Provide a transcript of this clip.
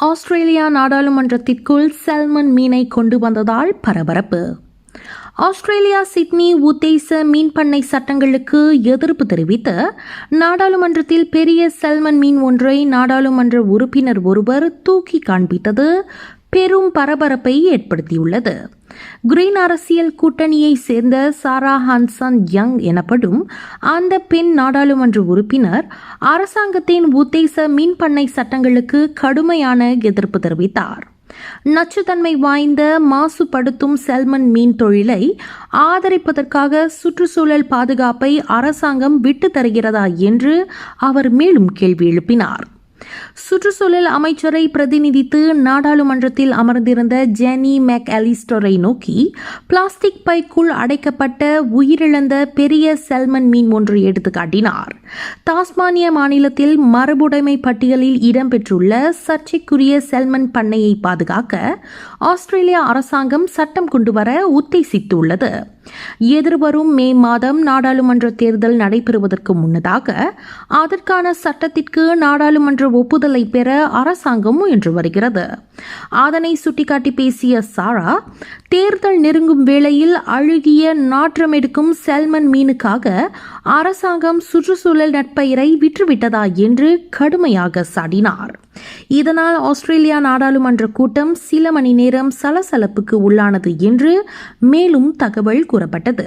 Australia நாடாளுமன்றத்திற்குள் Selman மீனை கொண்டு வந்ததால் பரபரப்பு. ஆஸ்திரேலியா சிட்னி உத்தேச மீன்பண்ணை சட்டங்களுக்கு எதிர்ப்பு தெரிவித்து நாடாளுமன்றத்தில் பெரிய செல்மன் மீன் ஒன்றை நாடாளுமன்ற உறுப்பினர் ஒருவர் தூக்கி காண்பித்தது பெரும் பரபரப்பை ஏற்படுத்தியுள்ளது. கிரீன் அரசியல் கூட்டணியை சேர்ந்த சாரா ஹான்சன் யங் எனப்படும் அந்த பெண் நாடாளுமன்ற உறுப்பினர் அரசாங்கத்தின் உத்தேச மீன்பண்ணை சட்டங்களுக்கு கடுமையான எதிர்ப்பு தெரிவித்தார். நச்சுத்தன்மை வாய்ந்த மாசுபடுத்தும் செல்மன் மீன் தொழிலை ஆதரிப்பதற்காக சுற்றுச்சூழல் பாதுகாப்பை அரசாங்கம் விட்டு தருகிறதா என்று அவர் மேலும் கேள்வி எழுப்பினார். சுற்றுச்சூழல் அமைச்சரை பிரதிநிதித்து நாடாளுமன்றத்தில் அமர்ந்திருந்த ஜெனி மேக் அலிஸ்டரை நோக்கி பிளாஸ்டிக் பைக்குள் அடைக்கப்பட்ட உயிரிழந்த பெரிய செல்மன் மீன் ஒன்று எடுத்து காட்டினார். தாஸ்மானிய மாநிலத்தில் மரபுடைமை பட்டியலில் இடம்பெற்றுள்ள சர்ச்சைக்குரிய செல்மன் பண்ணையை பாதுகாக்க ஆஸ்திரேலியா அரசாங்கம் சட்டம் கொண்டுவர உத்தேசித்துள்ளது. எதிர்வரும் மே மாதம் நாடாளுமன்ற தேர்தல் நடைபெறுவதற்கு முன்னதாக அதற்கான சட்டத்திற்கு நாடாளுமன்ற ஒப்புதலை பெற அரசாங்கம் முயன்று வருகிறது. அதனை சுட்டிக்காட்டி பேசிய சாரா தேர்தல் நெருங்கும் வேளையில் அழுகிய நாற்றம் எடுக்கும் செல்மன் மீனுக்காக அரசாங்கம் சுற்றுச்சூழல் நட்பெயரை விற்றுவிட்டதா என்று கடுமையாக சாடினார். இதனால் ஆஸ்திரேலியா நாடாளுமன்ற கூட்டம் சில மணி நேரம் சலசலப்புக்கு உள்ளானது என்று மேலும் தகவல் கூறப்பட்டது.